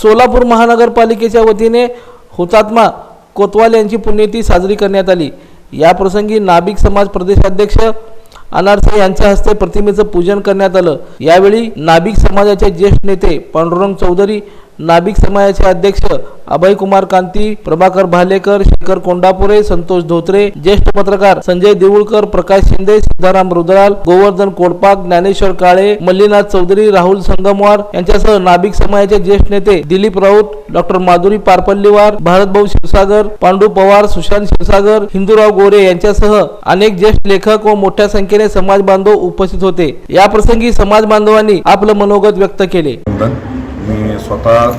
सोलापूर महानगरपालिकेच्या वतीने हुतात्मा कोतवाल यांची पुण्यतिथी साजरी करण्यात आली. या प्रसंगी नाभिक समाज प्रदेशाध्यक्ष अनारसे यांच्या हस्ते प्रतिमेचं पूजन करण्यात आलं. यावेळी नाभिक समाजाचे ज्येष्ठ नेते पांडुरंग चौधरी नाभिक समाजाचे अध्यक्ष अभय कुमार कांती प्रभाकर भालेकर शेखर कोंडापुरे संतोष धोत्रे ज्येष्ठ पत्रकार संजय देऊळकर प्रकाश शिंदे सिद्धाराम रुद्राल गोवर्धन कोडपाक ज्ञानेश्वर काळे मल्लीनाथ चौधरी राहुल संगमवार यांच्यासह नाभिक समाजाचे ज्येष्ठ नेते दिलीप राऊत डॉक्टर माधुरी पारपल्लीवार भारतभाऊ शिवसागर पांडू पवार सुशांत शिवसागर हिंदूराव गोरे यांच्यासह अनेक ज्येष्ठ लेखक व मोठ्या संख्येने समाज बांधव उपस्थित होते. या प्रसंगी समाज बांधवांनी आपलं मनोगत व्यक्त केले. मी स्वतः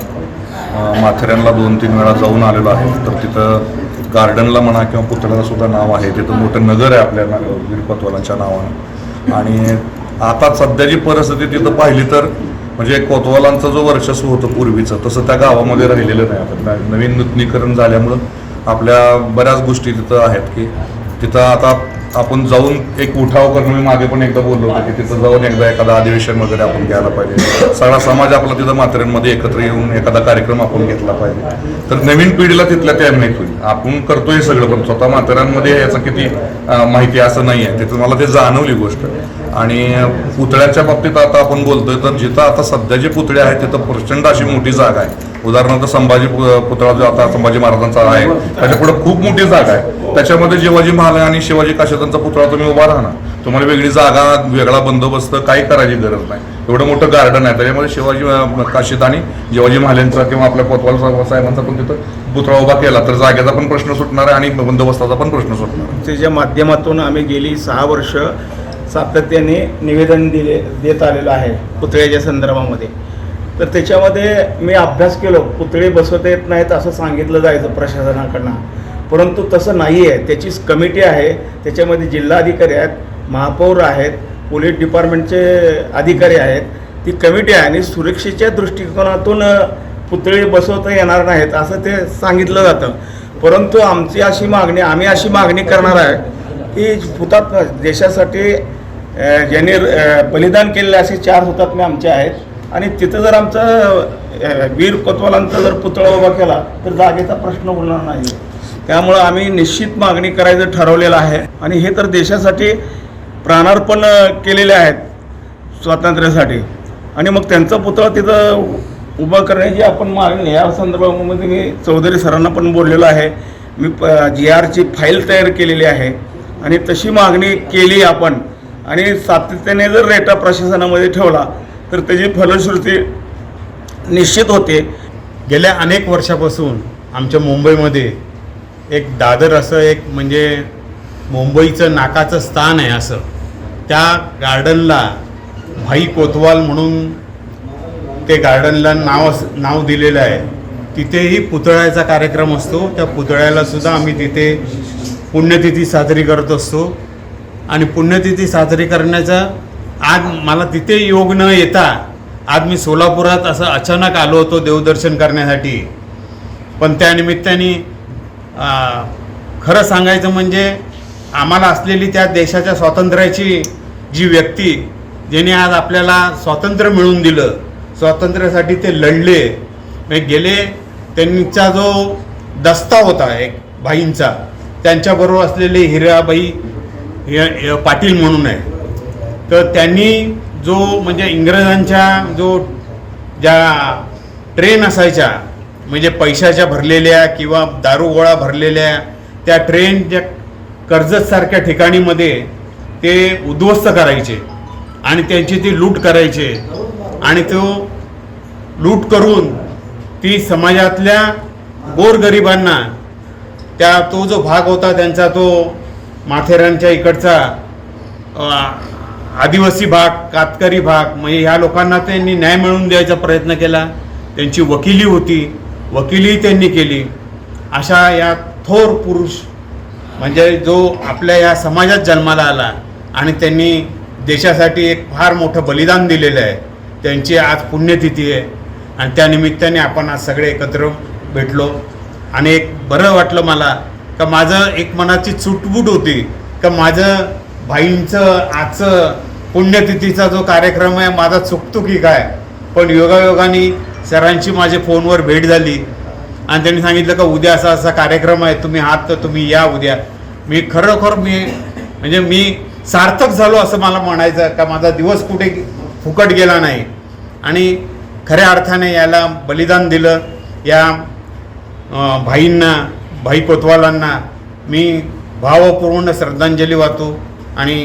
माथेऱ्यांना दोन तीन वेळा जाऊन आलेलो आहे. तर तिथं गार्डनला म्हणा किंवा पुतळ्याला सुद्धा नाव आहे. तिथं मोठं नगर आहे आपल्या ना- वीरपतवालांच्या नावानं. आणि आता सध्याची परिस्थिती तिथं पाहिली तर म्हणजे कोतवालांचं जो वर्चस्व होतं पूर्वीचं तसं त्या गावामध्ये राहिलेलं नाही. आता न- नवीन नूतनीकरण झाल्यामुळं आपल्या बऱ्याच गोष्टी तिथं आहेत की तिथं आता आपण जाऊन एक उठाव करणं मी मागे पण एकदा बोललो होतो की तिथं जाऊन एकदा एखादं अधिवेशन वगैरे आपण घ्यायला पाहिजे. सगळा समाज आपला तिथं म्हाताऱ्यांमध्ये एकत्र येऊन एखादा कार्यक्रम आपण घेतला पाहिजे. तर नवीन पिढीला तिथल्या त्या माहीत होईल आपण करतोय सगळं पण स्वतः म्हाताऱ्यांमध्ये याचं किती माहिती असं नाही आहे. तिथं मला ते जाणवली गोष्ट. आणि पुतळ्याच्या बाबतीत आता आपण बोलतोय तर जिथं आता सध्या जे पुतळे आहेत तिथं प्रचंड अशी मोठी जागा आहे. उदाहरणार्थ संभाजी पुतळा जो आता संभाजी महाराजांचा आहे त्याच्या पुढे खूप मोठी जागा आहे. त्याच्यामध्ये शिवाजी महाराज आणि शिवाजी काशीदांचा पुतळा तुम्ही उभा राहा ना तुम्हाला वेगळी जागा वेगळा बंदोबस्त काही करायची गरज नाही. एवढं मोठं गार्डन आहे. त्याच्यामध्ये शिवाजी अं, काशीद आणि शिवाजी महाराजांचा किंवा आपल्या कोतवाल साहेब- साहेबांचा पण तिथं पुतळा उभा केला तर जागेचा पण प्रश्न सुटणार आहे आणि बंदोबस्ताचा पण प्रश्न सुटणार आहे. त्याच्या माध्यमातून आम्ही गेली सहा वर्ष सातत्याने निवेदन दिले देत आलेलं आहे पुतळ्याच्या संदर्भामध्ये. तर त्याच्यामध्ये मी अभ्यास केलो पुतळे बसवता येत नाहीत असं सांगितलं जायचं प्रशासनाकडनं. परंतु तसं नाही आहे त्याची कमिटी आहे त्याच्यामध्ये जिल्हाधिकारी आहेत महापौर आहेत पोलीस डिपार्टमेंटचे अधिकारी आहेत ती कमिटी आहे आणि सुरक्षेच्या दृष्टिकोनातून पुतळे बसवता येणार नाहीत असं ते सांगितलं जातं. परंतु आमची अशी मागणी आम्ही अशी मागणी करणार आहे की हुतात्मा देशासाठी ज्यांनी बलिदान केलेले असे चार हुतात्मे आमचे आहेत आणि तिथं जर आमचं वीर कोतवालांचा जर पुतळा उभा केला तर जागेचा प्रश्न होणार नाही. त्यामुळं आम्ही निश्चित मागणी करायचं ठरवलेलं आहे. आणि हे तर देशासाठी प्राणार्पण केलेले आहेत स्वातंत्र्यासाठी. आणि मग त्यांचा पुतळा तिथं उभा करण्याची आपण मागणी या संदर्भामध्ये मी चौधरी सरांना पण बोललेलो आहे. मी प जी आरची फाईल तयार केलेली आहे. आणि तशी मागणी केली आपण. आणि सातत्याने जर रेटा प्रशासनामध्ये ठेवला तर त्याची फलश्रुती निश्चित होते. गेल्या अनेक वर्षापासून आमच्या मुंबईमध्ये एक दादर असं एक म्हणजे मुंबईचं नाकाचं स्थान आहे असं. त्या गार्डनला भाई कोतवाल म्हणून ते गार्डनला नाव अस नाव दिलेलं आहे. तिथेही पुतळ्याचा कार्यक्रम असतो. त्या पुतळ्याला सुद्धा आम्ही तिथे पुण्यतिथी साजरी करत असतो. आणि पुण्यतिथी साजरी करण्याचा आज मला तिथे योग न येता आज मी सोलापुरात असं अचानक आलो होतो देवदर्शन करण्यासाठी. पण त्यानिमित्ताने खरं सांगायचं म्हणजे आम्हाला असलेली त्या देशाच्या स्वातंत्र्याची जी व्यक्ती ज्याने आज आपल्याला स्वातंत्र्य मिळवून दिलं स्वातंत्र्यासाठी ते लढले. म्हणजे गेले त्यांचा जो दस्ता होता एक भाईंचा त्यांच्याबरोबर असलेले हिराबाई पाटील म्हणून आहे. तर त्यांनी जो म्हणजे इंग्रजांच्या जो ज्या ट्रेन असायच्या म्हणजे पैशाच्या भरलेल्या किंवा दारू गोळा भरलेल्या त्या ट्रेन ज्या कर्जतसारख्या ठिकाणीमध्ये ते उद्ध्वस्त करायचे आणि त्यांची ती लूट करायचे आणि तो लूट करून ती समाजातल्या गोरगरिबांना त्या तो जो भाग होता त्यांचा तो माथेरानच्या इकडचा आदिवासी भाग कातकरी भाग म्हणजे ह्या लोकांना त्यांनी न्याय मिळवून द्यायचा प्रयत्न केला. त्यांची वकिली होती. वकिलीही त्यांनी केली. अशा या थोर पुरुष म्हणजे जो आपल्या या समाजात जन्माला आला आणि त्यांनी देशासाठी एक फार मोठं बलिदान दिलेलं आहे. त्यांची आज पुण्यतिथी आहे. आणि त्यानिमित्ताने आपण आज सगळे एकत्र भेटलो. आणि एक बरं वाटलं मला का माझं एक मनाची चुटबुट होती. का माझं भाईंचं आजचं पुण्यतिथीचा जो कार्यक्रम आहे माझा चुकतो की काय? पण योगायोगाने सरांची माझ्या फोनवर भेट झाली. आणि त्यांनी सांगितलं का उद्या असा असा कार्यक्रम आहे तुम्ही आहात तर तुम्ही या उद्या. मी खरोखर मी म्हणजे मी सार्थक झालो असं मला म्हणायचं का माझा दिवस कुठे फुकट गेला नाही. आणि खऱ्या अर्थाने याला बलिदान दिलं. या भाईंना भाई कोतवालांना मी भावपूर्ण श्रद्धांजली वाहतो. आणि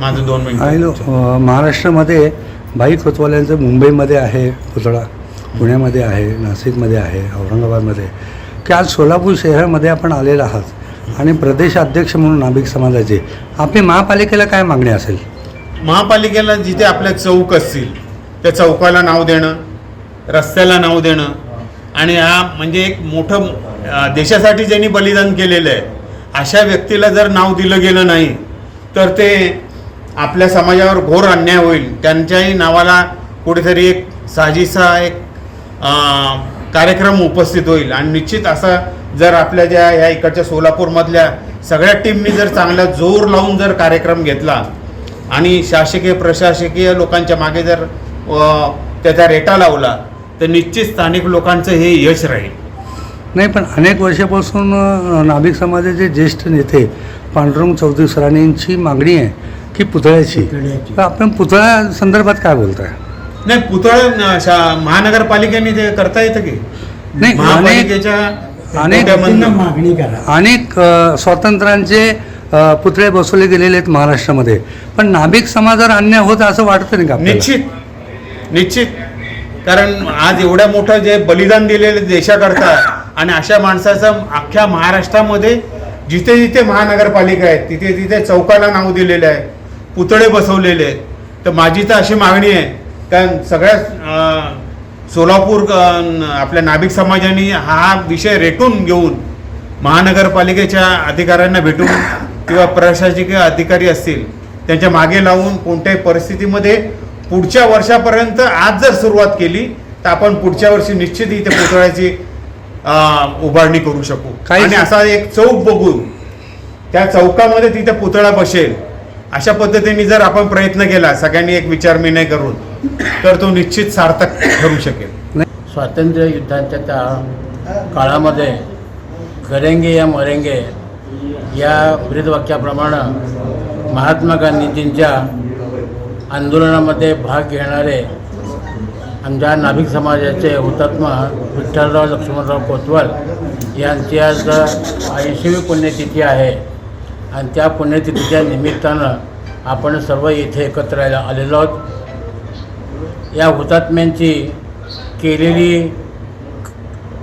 माझं दोन मिनिट. महाराष्ट्रामध्ये भाई खोतवाल्यांचं मुंबईमध्ये आहे पुतळा. पुण्यामध्ये आहे नाशिकमध्ये आहे औरंगाबादमध्ये. की आज सोलापूर शहरामध्ये आपण आलेला आहात आणि प्रदेश अध्यक्ष म्हणून नाभिक समाजाचे. आपली महापालिकेला काय मागणी असेल? महापालिकेला जिथे आपल्या चौक असतील त्या चौकाला नाव देणं रस्त्याला नाव देणं आणि हा म्हणजे एक मोठं अं, देशासाठी ज्यांनी बलिदान केलेलं आहे अशा व्यक्तीला जर नाव दिलं गेलं नाही तर ते आपल्या समाजावर घोर अन्याय होईल. त्यांच्याही नावाला कुठेतरी एक साजीचा एक कार्यक्रम उपस्थित होईल. आणि निश्चित असा जर आपल्या ज्या ह्या इकडच्या सोलापूरमधल्या सगळ्या टीमनी जर चांगला जोर लावून जर कार्यक्रम घेतला आणि शासकीय प्रशासकीय लोकांच्या मागे जर त्याचा रेटा लावला तर निश्चित स्थानिक लोकांचं हे यश राहील. नाही पण अनेक वर्षापासून नाभिक समाजाचे ज्येष्ठ नेते पांडुरंग चौधरी सरांची मागणी आहे की पुतळ्याची. तर आपण पुतळ्या संदर्भात काय बोलताय? नाही पुतळा शा- महानगरपालिकेने ते करता येतं की? नाही, अनेक- महापालिकेच्या अनेक कोट्यामधनं. अनेक अ, स्वातंत्र्यांचे अ, पुतळे बसवले गेलेले आहेत महाराष्ट्रामध्ये. पण नाभिक समाजावर अन्याय होत असं वाटतं नाही का आपल्याला? निश्चित. निश्चित. कारण आज एवढ्या मोठं जे बलिदान दिलेले देशाकरता आणि अशा माणसाचं अख्ख्या महाराष्ट्रामध्ये जिथे जिथे महानगरपालिका आहेत तिथे तिथे चौकाला नाव दिलेलं आहे. पुतळे बसवलेले आहेत. तर माझी तर अशी मागणी आहे कारण सगळ्या सोलापूर आपल्या नाभिक समाजाने हा विषय रेटून घेऊन महानगरपालिकेच्या अधिकाऱ्यांना भेटून किंवा प्रशासकीय अधिकारी असतील त्यांच्या मागे लावून कोणत्याही परिस्थितीमध्ये पुढच्या वर्षापर्यंत आज जर सुरुवात केली तर आपण पुढच्या वर्षी निश्चित इथे पुतळ्याची उभारणी करू शकू. काही- आणि असा एक चौक बघू त्या चौकामध्ये तिथे पुतळा बसेल. अशा पद्धतीने जर आपण प्रयत्न केला सगळ्यांनी एक विचार विचारविनय करून तर तो निश्चित सार्थक ठरू शकेल. स्वातंत्र्य युद्धाच्या त्या काळामध्ये करेंगे या मरेंगे या ब्रीदवाक्याप्रमाणे महात्मा गांधीजींच्या आंदोलनामध्ये भाग घेणारे आमच्या नाभिक समाजाचे हुतात्मा विठ्ठलराव लक्ष्मणराव कोतवाल यांची आज ऐंशीवी पुण्यतिथी आहे. आणि त्या पुण्यतिथीच्या निमित्तानं आपण सर्व इथे एकत्र आलेलो आहोत. या हुतात्म्यांची केलेली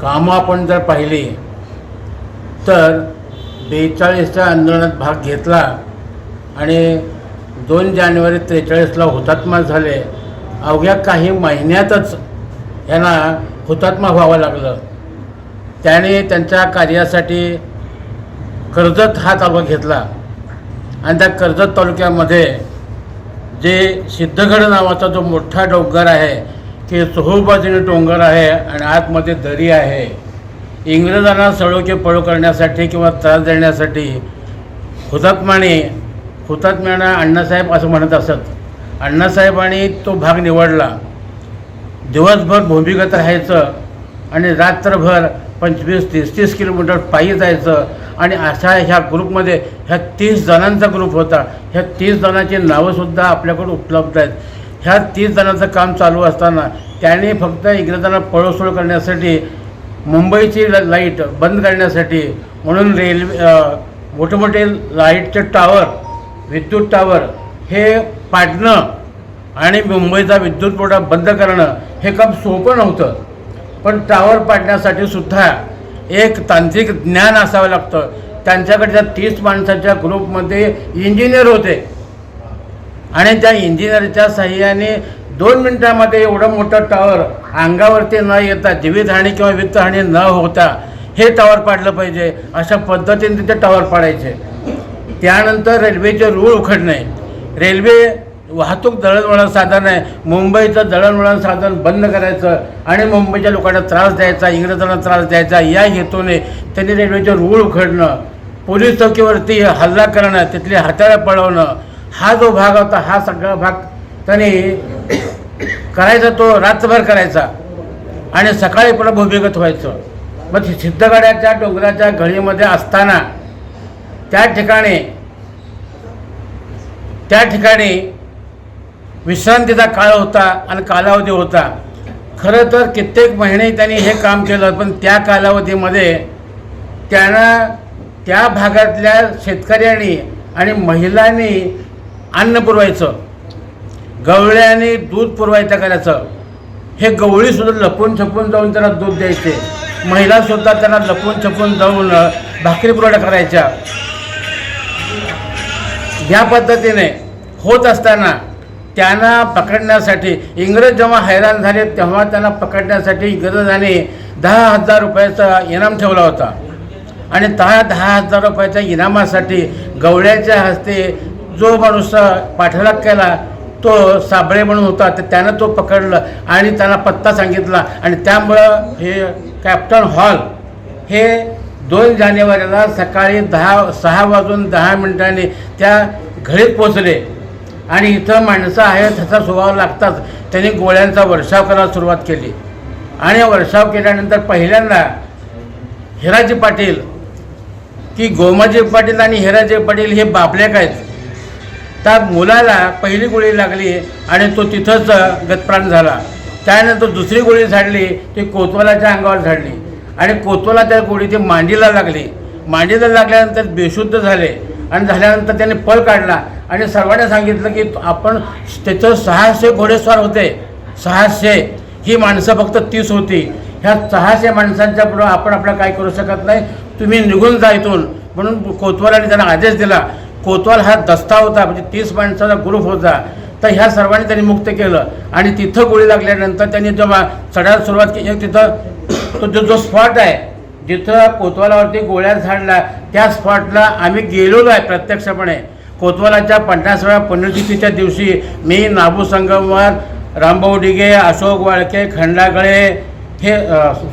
कामं आपण जर पाहिली तर बेचाळीसच्या आंदोलनात भाग घेतला आणि दोन जानेवारी त्रेचाळीसला हुतात्मा झाले. अवघ्या काही महिन्यातच यांना हुतात्मा व्हावं लागलं. त्याने त्यांच्या कार्यासाठी कर्जत हा तालुका घेतला. आणि त्या कर्जत तालुक्यामध्ये जे सिद्धगड नावाचा जो मोठा डोंगर आहे की चोहोबाजूने डोंगर आहे आणि आतमध्ये दरी आहे. इंग्रजांना सळोके पळो करण्यासाठी किंवा त्रास देण्यासाठी हुतात्माने हुतात्म्यांना अण्णासाहेब असं म्हणत असत. अण्णासाहेबांनी तो भाग निवडला. दिवसभर भूमिगत राहायचं आणि रात्रभर पंचवीस तीस तीस किलोमीटर पायी जायचं आणि अशा ह्या ग्रुपमध्ये ह्या तीस जणांचा ग्रुप होता. ह्या तीस जणांची नावंसुद्धा आपल्याकडे उपलब्ध आहेत. ह्या तीस जणांचं काम चालू असताना त्याने फक्त इंग्रजांना पळोसोळ करण्यासाठी मुंबईची ल- लाइट बंद करण्यासाठी म्हणून रेल्वे अ, मोठे मोठे लाईटचे टावर विद्युत टावर हे पाडणं आणि मुंबईचा विद्युत पुरवठा बंद करणं हे काम सोपं नव्हतं. पण टावर पाडण्यासाठी सुद्धा एक तांत्रिक ज्ञान असावं लागतं. त्यांच्याकडच्या तीस माणसाच्या ग्रुपमध्ये इंजिनियर होते. आणि त्या इंजिनियरच्या सहाय्याने दोन मिनटामध्ये एवढं मोठं टॉवर अंगावरती न येता जीवितहानी किंवा वित्तहानी न होता हे टॉवर पाडलं पाहिजे. अशा पद्धतीने ते टॉवर पाडायचे. त्यानंतर रेल्वेचे रूळ उखडणे रेल्वे वाहतूक दळणवळण साधन आहे. मुंबईचं दळणवळण साधन बंद करायचं आणि मुंबईच्या लोकांना त्रास द्यायचा इंग्रजांना त्रास द्यायचा या हेतूने त्यांनी रेल्वेचे रूळ उखडणं पोलीस चौकीवरती हल्ला करणं तिथले हाताळं पळवणं. हा जो भाग होता हा सगळा भाग त्यांनी करायचा तो रात्रभर करायचा. आणि सकाळी पुन्हा भूमिगत व्हायचं. मग सिद्धगडाच्या डोंगराच्या घळीमध्ये असताना त्या ठिकाणी त्या ठिकाणी विश्रांतीचा काळ होता आणि कालावधी होता. खरं तर कित्येक महिने त्यांनी हे काम केलं पण त्या कालावधीमध्ये त्यांना त्या भागातल्या शेतकऱ्यांनी आणि महिलांनी अन्न पुरवायचं गवळ्याने दूध पुरवायचं करायचं. हे गवळीसुद्धा लपून छपून जाऊन त्यांना दूध द्यायचे. महिलासुद्धा त्यांना लपून छपून जाऊन भाकरी पुरवठा करायच्या. या पद्धतीने होत असताना त्यांना पकडण्यासाठी इंग्रज जेव्हा हैराण झाले तेव्हा त्यांना पकडण्यासाठी इंग्रजांनी दहा हजार रुपयाचा इनाम ठेवला होता. आणि त्या दहा हजार रुपयाच्या इनामासाठी गवळ्याच्या हस्ते जो माणूस पाठलाग केला तो साबळे म्हणून होता. तर त्यानं तो पकडलं आणि त्यांना पत्ता सांगितला. आणि त्यामुळं हे कॅप्टन हॉल हे दोन जानेवारीला सकाळी दहा सहा वाजून दहा मिनिटांनी त्या घरीत पोचले आणि इथं माणसं आहेत ह्याचा स्वभाव लागताच. त्यांनी गोळ्यांचा वर्षाव करायला सुरुवात केली. आणि वर्षाव केल्यानंतर पहिल्यांदा हिराजी पाटील की गोमाजी पाटील आणि हिराजी पाटील हे बापलेक आहेत. त्या मुलाला पहिली गोळी लागली आणि तो तिथंच गतप्राण झाला. त्यानंतर दुसरी गोळी झाडली ती कोतवालाच्या अंगावर झाडली. आणि कोतवाला त्या गोळी ती मांडीला लागली. मांडीला लागल्यानंतर बेशुद्ध झाले. आणि झाल्यानंतर त्याने पळ काढला. आणि सर्वांनी सांगितलं की आपण त्याचं सहाशे घोडेस्वार होते. सहाशे. ही माणसं फक्त तीस होती. ह्या सहाशे माणसांच्या पुढं आपण आपलं काय करू शकत नाही. तुम्ही निघून जा इथून. म्हणून कोतवालाने त्यांना आदेश दिला. कोतवाल हा दस्ता होता. म्हणजे तीस माणसाचा ग्रुप होता. तर ह्या सर्वांनी त्यांनी मुक्त केलं. आणि तिथं गोळी लागल्यानंतर त्यांनी जेव्हा चढायला सुरुवात केली. तिथं तो जो जो स्पॉट आहे जिथं कोतवालावरती गोळ्या झाडला त्या स्पॉटला आम्ही गेलेलो आहे प्रत्यक्षपणे. कोतवालाच्या पन्नासाव्या पुण्यतिथीच्या दिवशी मी नाबू संगमवर रामभाऊ डिगे अशोक वाळके खंडागळे हे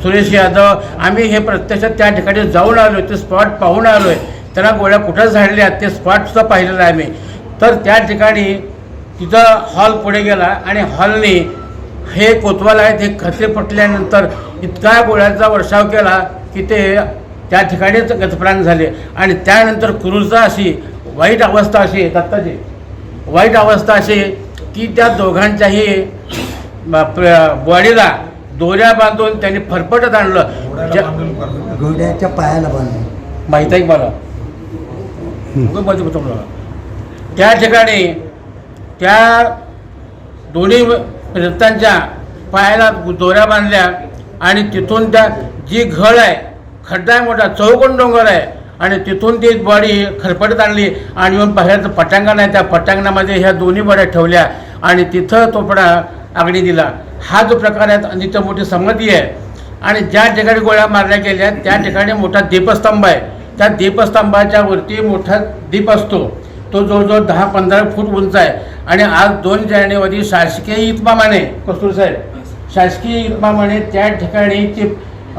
सुरेश यादव आम्ही हे प्रत्यक्षात त्या ठिकाणी जाऊन आलो ते स्पॉट पाहून आलो आहे त्यांना गोळ्या कुठं झाडल्या ते स्पॉटसुद्धा पाहिलेलं आहे आम्ही. तर त्या ठिकाणी तिथं हॉल पुढे गेला आणि हॉलने हे कोतवाल आहेत हे खचरे पटल्यानंतर इतका गोळ्यांचा वर्षाव केला की ते त्या ठिकाणीच गतप्राण झाले. आणि त्यानंतर क्रूरचा अशी वाईट अवस्था अशी आहे दत्ताची वाईट अवस्था अशी की त्या दोघांच्याही बॉडीला दोऱ्या बांधून त्यांनी फरफटत आणलं. घोड्याच्या पायाला बांधून माहीत आहे मला. त्या ठिकाणी त्या दोन्ही रक्तांच्या पायाला दोऱ्या बांधल्या आणि तिथून त्या जी घळ आहे खड्डा आहे मोठा चौकोन डोंगर आहे आणि तिथून ती बॉडी खरपटत आणली आणि येऊन बाहेरचं पटांगण आहे. त्या पटांगणामध्ये ह्या दोन्ही बॉड्या ठेवल्या आणि तिथं तोपडा आगणी दिला. हा जो प्रकार आहे तिथं मोठी संमती आहे. आणि ज्या ठिकाणी गोळ्या मारल्या गेल्या त्या ठिकाणी मोठा दीपस्तंभ आहे. त्या दीपस्तंभाच्या वरती मोठा दीप असतो. तो जवळजवळ दहा पंधरा फूट उंच आहे. आणि आज दोन जानेवारी शासकीय इतमामाने कस्तूर साहेब शासकीय इतमामाने त्या ठिकाणी ते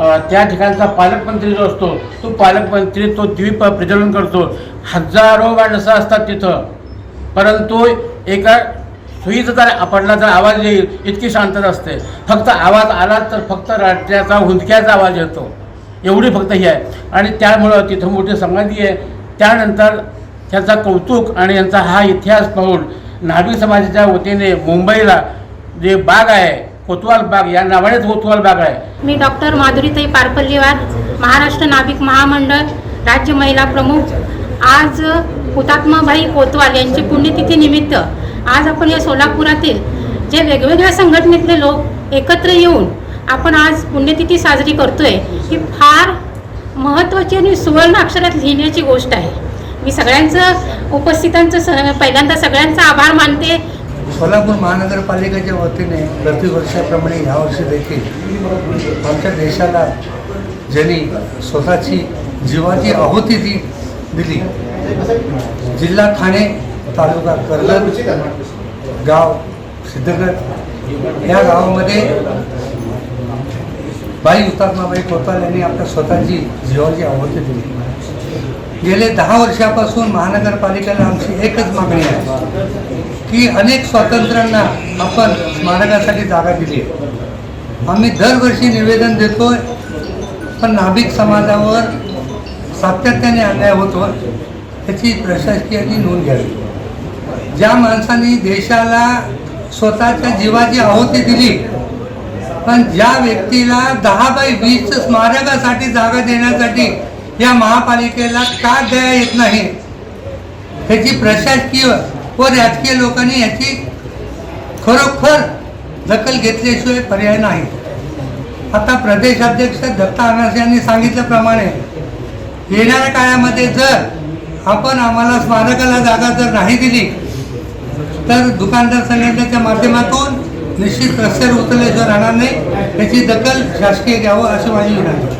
त्या ठिकाणचा पालकमंत्री जो असतो तो पालकमंत्री तो द्वीप प्रज्वलन करतो. हजारो माणसं असतात तिथं. परंतु एका सुईचा जर पडला तर आवाज येईल इतकी शांतता असते. फक्त आवाज आला तर फक्त राज्याचा हुंदक्याचा आवाज येतो. एवढी फक्त ही आहे. आणि त्यामुळं तिथं मोठी समाधी आहे. त्यानंतर त्याचा कौतुक आणि यांचा हा इतिहास पाहून नाभिक समाजाच्या वतीने मुंबईला जे बाग आहे कोतवाल बाग या नावानेच कोतवाल बाग आहे. मी डॉक्टर माधुरीताई पारपल्लीवार महाराष्ट्र नाभिक महामंडळ राज्य महिला प्रमुख. आज हुतात्माबाई कोतवाल यांची पुण्यतिथीनिमित्त आज आपण या सोलापुरातील जे वेगवेगळ्या संघटनेतले लोक एकत्र येऊन आपण आज पुण्यतिथी साजरी करतोय ही फार महत्त्वाची आणि सुवर्ण अक्षरात लिहिण्याची गोष्ट आहे. मी सगळ्यांचं उपस्थितांचं स पहिल्यांदा सगळ्यांचा आभार मानते. सोलापूर महानगरपालिकेच्या वतीने प्रतिवर्षाप्रमाणे यावर्षी देखील आमच्या देशाला ज्यांनी स्वतःची जीवाची आहुती दी दिली जिल्हा ठाणे तालुका कर्जत गाव सिद्धगड. या गावामध्ये बाई हुतात्माबाई कोताल यांनी आपल्या स्वतःची जीवाची आहुती दिली. गेले दहा वर्षापासून महानगरपालिकेला आमची एकच मागणी आहे. की अनेक स्वातंत्र्यांना आपण स्मारकासाठी जागा दिली आम्ही दरवर्षी निवेदन देतोय पण नाभिक समाजावर सातत्याने अन्याय होतो त्याची प्रशासकीयाची नोंद घ्यावी. ज्या माणसांनी देशाला स्वतःच्या जीवाची आहुती दिली पण ज्या व्यक्तीला दहा बाय वीस स्मारकासाठी जागा देण्यासाठी या महापालिकेला का द्या येत नाही ह्याची प्रशासकीय व राजकीय लोकांनी याची खरोखर दखल घेतल्याशिवाय पर्याय नाही. आता प्रदेशाध्यक्ष दत्ता अनास यांनी सांगितल्याप्रमाणे येणाऱ्या काळामध्ये जर आपण आम्हाला स्मारकाला जागा जर नाही दिली तर दुकानदार संघटनेच्या माध्यमातून निश्चित रस्त्यावर उतरल्याशिवाय राहणार नाही. याची दखल शासकीय घ्यावं अशी माझी विनंती